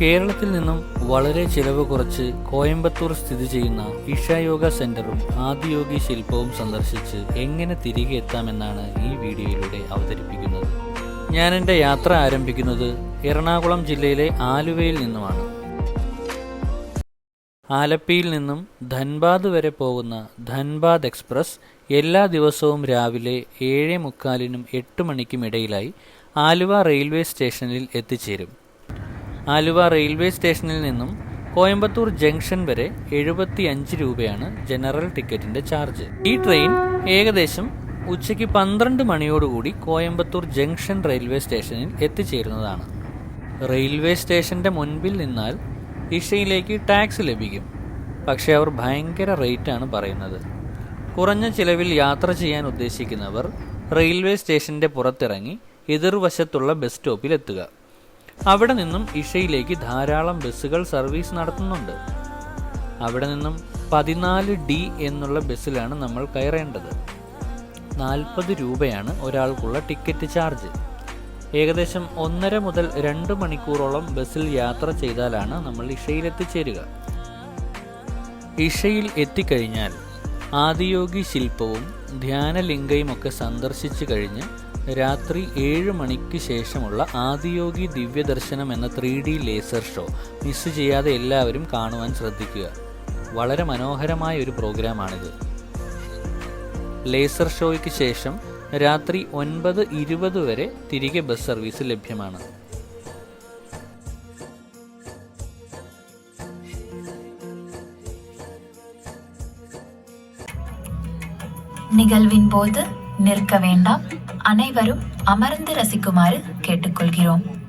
കേരളത്തിൽ നിന്നും വളരെ ചിലവ് കുറച്ച് കോയമ്പത്തൂർ സ്ഥിതി ചെയ്യുന്ന ഇഷായോഗ സെന്ററും ആദിയോഗി ശില്പവും സന്ദർശിച്ച് എങ്ങനെ തിരികെ എത്താമെന്നാണ് ഈ വീഡിയോയിലൂടെ അവതരിപ്പിക്കുന്നത്. ഞാൻ എന്റെ യാത്ര ആരംഭിക്കുന്നത് എറണാകുളം ജില്ലയിലെ ആലുവയിൽ നിന്നുമാണ്. ആലപ്പിയിൽ നിന്നും ധൻബാദ് വരെ പോകുന്ന ധൻബാദ് എക്സ്പ്രസ് എല്ലാ ദിവസവും രാവിലെ ഏഴ് മുക്കാലിനും എട്ട് മണിക്കും ഇടയിലായി ആലുവ റെയിൽവേ സ്റ്റേഷനിൽ എത്തിച്ചേരും. ആലുവ റെയിൽവേ സ്റ്റേഷനിൽ നിന്നും കോയമ്പത്തൂർ ജംഗ്ഷൻ വരെ എഴുപത്തി അഞ്ച് രൂപയാണ് ജനറൽ ടിക്കറ്റിന്റെ ചാർജ്. ഈ ട്രെയിൻ ഏകദേശം ഉച്ചയ്ക്ക് പന്ത്രണ്ട് മണിയോടുകൂടി കോയമ്പത്തൂർ ജംഗ്ഷൻ റെയിൽവേ സ്റ്റേഷനിൽ എത്തിച്ചേരുന്നതാണ്. റെയിൽവേ സ്റ്റേഷന്റെ മുൻപിൽ നിന്നാൽ ഇഷയിലേക്ക് ടാക്സ് ലഭിക്കും. പക്ഷേ അവർ ഭയങ്കര റേറ്റാണ് പറയുന്നത്. കുറഞ്ഞ ചിലവിൽ യാത്ര ചെയ്യാൻ ഉദ്ദേശിക്കുന്നവർ റെയിൽവേ സ്റ്റേഷന്റെ പുറത്തിറങ്ങി എതിർവശത്തുള്ള ബസ് സ്റ്റോപ്പിൽ എത്തുക അവിടെ നിന്നും ഇഷയിലേക്ക് ധാരാളം ബസ്സുകൾ സർവീസ് നടത്തുന്നുണ്ട്. അവിടെ നിന്നും പതിനാല് ഡി എന്നുള്ള ബസ്സിലാണ് നമ്മൾ കയറേണ്ടത്. നാൽപ്പത് രൂപയാണ് ഒരാൾക്കുള്ള ടിക്കറ്റ് ചാർജ്. ഏകദേശം ഒന്നര മുതൽ രണ്ട് മണിക്കൂറോളം ബസ്സിൽ യാത്ര ചെയ്താലാണ് നമ്മൾ ഇഷയിൽ എത്തിച്ചേരുക ഇഷയിൽ എത്തിക്കഴിഞ്ഞാൽ ആദിയോഗി ശില്പവും ധ്യാനലിംഗയും ഒക്കെ സന്ദർശിച്ചു കഴിഞ്ഞ് രാത്രി ഏഴ് മണിക്ക് ശേഷമുള്ള ആദിയോഗി ദിവ്യദർശനം എന്ന three D laser show miss ചെയ്യാതെ എല്ലാവരും കാണുവാൻ ശ്രദ്ധിക്കുക വളരെ മനോഹരമായ ഒരു പ്രോഗ്രാമാണിത് ലേസർ ഷോയ്ക്ക് ശേഷം രാത്രി ഒൻപത് ഇരുപത് വരെ തിരികെ ബസ് സർവീസ് ലഭ്യമാണ് நிகழ்வின் போது நிற்க வேண்டாம். அனைவரும் அமர்ந்து ரசிக்குமாறு கேட்டுக்கொள்கிறோம்.